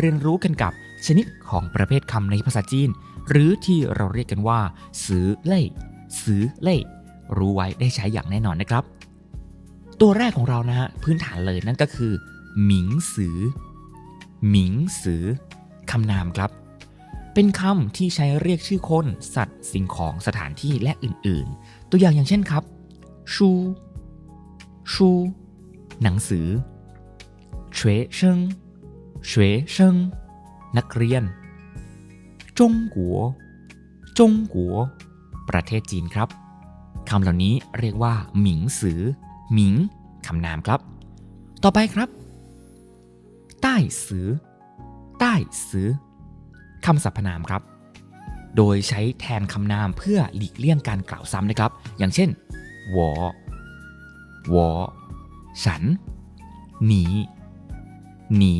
เรียนรู้กันกับชนิดของประเภทคำในภาษาจีน หรือที่เราเรียกกันว่าซือเล่ยซื้อเล่ยรู้ไว้ได้ใช้อย่างแน่นอนนะครับ ตัวแรกของเรานะฮะพื้นฐานเลยนั่นก็คือหมิงสือหมิงสือคำนามครับ เป็นคำที่ใช้เรียกชื่อคน สัตว์สิ่งของสถานที่และอื่นๆ ตัวอย่างอย่างเช่นครับ ชู ชู หนังสือ学生学生นักเรียน จงกัว จงกัว ประเทศจีนครับ คำเหล่านี้เรียกว่า หมิงสือ หมิง คำนามครับ ต่อไปครับ ใต้สือ ใต้สือ คำสรรพนามครับ โดยใช้แทนคำนามเพื่อหลีกเลี่ยงการกล่าวซ้ำนะครับ อย่างเช่นวอวอฉัน หนี หนี